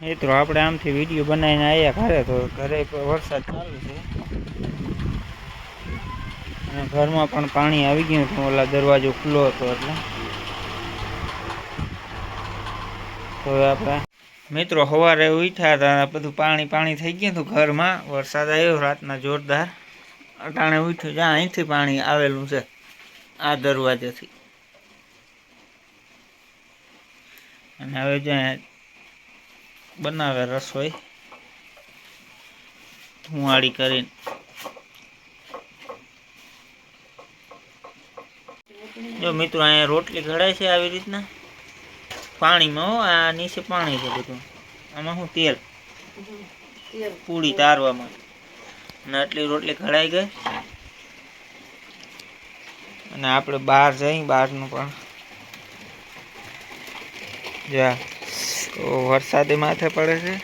મિત્રો, આપણે આમથી વીડિયો બનાવીને આવ્યા ઘરે તો ઘરે વરસાદ ચાલુ છે. અને ઘરમાં પણ પાણી આવી ગયું હતું, ઓલા દરવાજો ખુલ્લો હતો એટલે. તો આપણે, મિત્રો, સવારે ઉઠ્યા હતા બધું પાણી પાણી થઈ ગયું હતું ઘરમાં. વરસાદ આવ્યો રાતના જોરદાર. અટાણે ઉઠ્યું જ્યાં અહીંથી પાણી આવેલું છે, આ દરવાજેથી. અને હવે જ્યાં બનાવે રસોઈ ધુવાળી કરીને. જો મિત્રો, અહીંયા રોટલી ઘડાય છે આવી રીતના. પાણીમાં હો, આ નીચે પાણી છે બધું. આમાં શું તેલ? પૂરી તારવામાં. અને આટલી રોટલી ઘડાઈ ગઈ. અને આપણે બહાર જઈ, બહારનું પણ. જા. તો વરસાદે માથે પડે છે.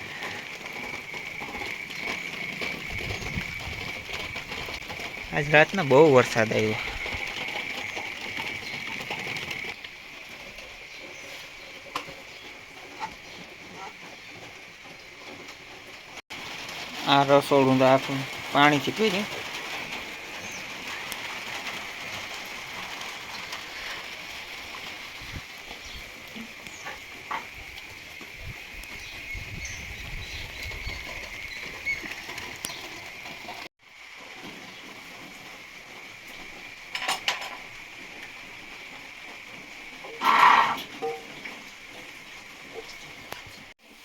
આજ રાતના બહુ વરસાદ આવ્યો. આ રસોડું તો આખું પાણીથી પીર્યું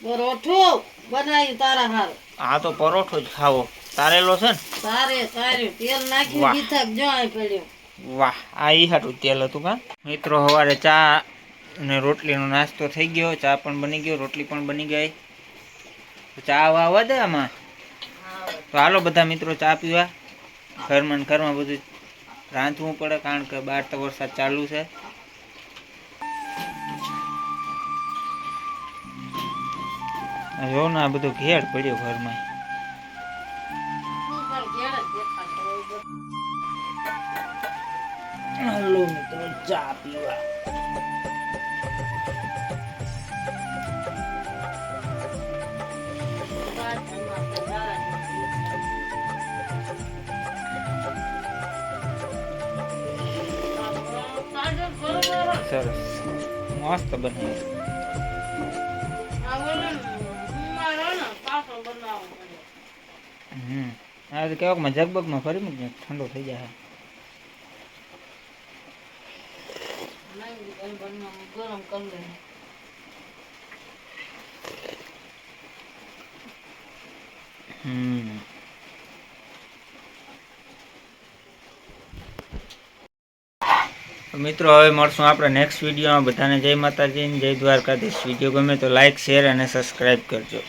પરોઠો બનાવી તારા હાર. આ તો પરોઠો જ ખાવો. તારેલો છે ને? તારે તારે. તેલ નાખી વાહ. દીધા જો અહીં પડ્યો. વાહ આ ઈ હાટું તેલ હતું કા? મિત્રો સવારે ચા ને રોટલીનો નાસ્તો થઈ ગયો. ચા પણ બની ગયો રોટલી પણ બની ગઈ. ચા વાવવા દે આમાં? તો હાલો બધા મિત્રો ચા પીવા. ઘરમાં ઘરમાં બધું રાંધવું પડે કારણ કે બહાર તો વરસાદ ચાલુ છે. જો ને આ બધું ઘેર પડ્યો ઘરમાં. હાલો મિત્રો ચા પીવા. સરસ. મસ્ત બનાવ્યું આ તો કેવાક જગબગમાં ફરી મૂકજો, ઠંડો થઈ જાય મિત્રો, હવે મળશું આપણે નેક્સ્ટ વિડીયોમાં બધાને જય માતાજી જય દ્વારકાધીશ. વીડિયો ગમે તો લાઈક શેર અને સબસ્ક્રાઈબ કરજો.